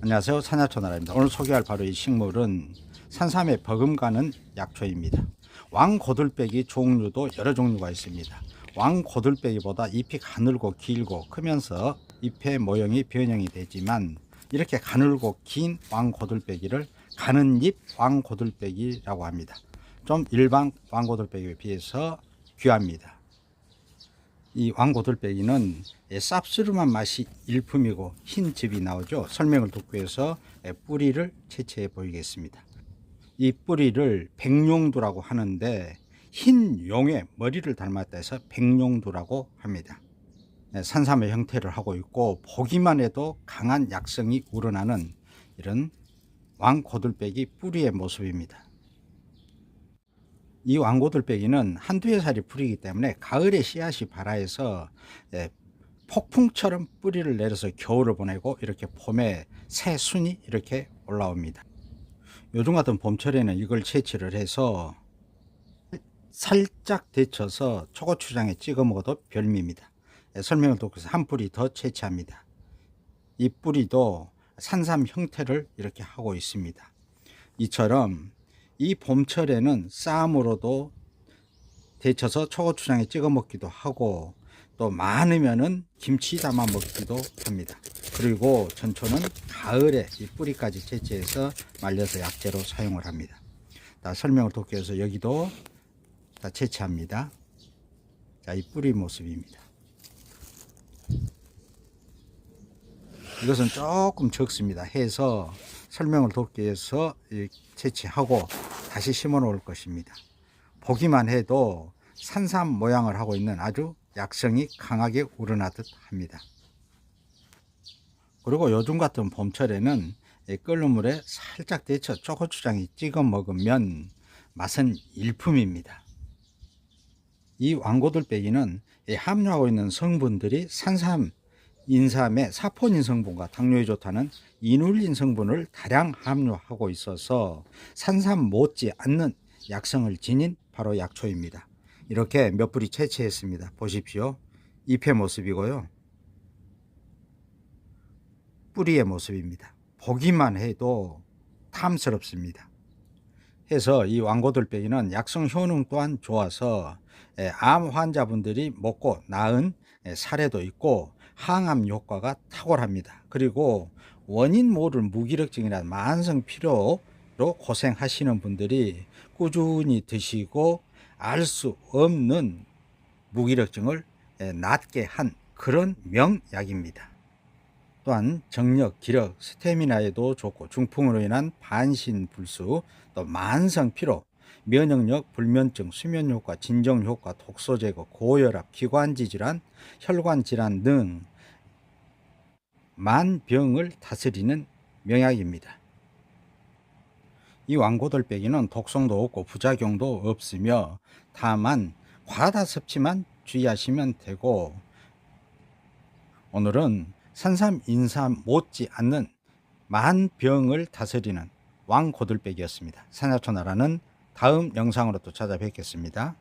안녕하세요. 산야초나라입니다. 오늘 소개할 바로 이 식물은 산삼에 버금가는 약초입니다. 왕고들빼기 종류도 여러 종류가 있습니다. 왕고들빼기보다 잎이 가늘고 길고 크면서 잎의 모형이 변형이 되지만 이렇게 가늘고 긴 왕고들빼기를 가는 잎 왕고들빼기라고 합니다. 좀 일반 왕고들빼기에 비해서 귀합니다. 이 왕고들빼기는 예, 쌉스름한 맛이 일품이고 흰 즙이 나오죠. 설명을 듣고 해서 예, 뿌리를 채취해 보이겠습니다. 이 뿌리를 백룡두라고 하는데 흰 용의 머리를 닮았다 해서 백룡두라고 합니다. 예, 산삼의 형태를 하고 있고 보기만 해도 강한 약성이 우러나는 이런 왕고들빼기 뿌리의 모습입니다. 이 왕고들빼기는 한두 해 살이 풀이기 때문에 가을에 씨앗이 발아해서 예, 폭풍처럼 뿌리를 내려서 겨울을 보내고 이렇게 봄에 새 순이 이렇게 올라옵니다. 요즘 같은 봄철에는 이걸 채취를 해서 살짝 데쳐서 초고추장에 찍어 먹어도 별미입니다. 예, 설명을 듣고 한 뿌리 더 채취합니다. 이 뿌리도 산삼 형태를 이렇게 하고 있습니다. 이처럼 이 봄철에는 쌈으로도 데쳐서 초고추장에 찍어 먹기도 하고 또 많으면은 김치 담아 먹기도 합니다. 그리고 전초는 가을에 이 뿌리까지 채취해서 말려서 약재로 사용을 합니다. 다 설명을 돕기 위해서 여기도 다 채취합니다. 자, 이 뿌리 모습입니다. 이것은 조금 적습니다. 해서 설명을 돕기 위해서 이 채취하고 다시 심어 놓을 것입니다. 보기만 해도 산삼 모양을 하고 있는 아주 약성이 강하게 우러나듯 합니다. 그리고 요즘 같은 봄철에는 이 끓는 물에 살짝 데쳐 초고추장에 찍어 먹으면 맛은 일품입니다. 이 왕고들빼기는 이 함유하고 있는 성분들이 산삼, 인삼의 사포닌 성분과 당뇨에 좋다는 이눌린 성분을 다량 함유하고 있어서 산삼 못지 않는 약성을 지닌 바로 약초입니다. 이렇게 몇 뿌리 채취했습니다. 보십시오. 잎의 모습이고요. 뿌리의 모습입니다. 보기만 해도 탐스럽습니다. 해서 이 왕고들빼기는 약성 효능 또한 좋아서 예, 암 환자분들이 먹고 나은 예, 사례도 있고 항암 효과가 탁월합니다. 그리고 원인 모를 무기력증이나 만성 피로로 고생하시는 분들이 꾸준히 드시고 알 수 없는 무기력증을 예, 낫게 한 그런 명약입니다. 또한 정력, 기력, 스태미나에도 좋고 중풍으로 인한 반신불수, 또 만성 피로, 면역력, 불면증, 수면 효과, 진정 효과, 독소 제거, 고혈압, 기관지 질환, 혈관 질환 등 만 병을 다스리는 명약입니다. 이 왕고들빼기는 독성도 없고 부작용도 없으며 다만 과다 섭취만 주의하시면 되고 오늘은 산삼, 인삼 못지 않는 만 병을 다스리는 왕고들빼기였습니다. 산야초나라는 다음 영상으로 또 찾아뵙겠습니다.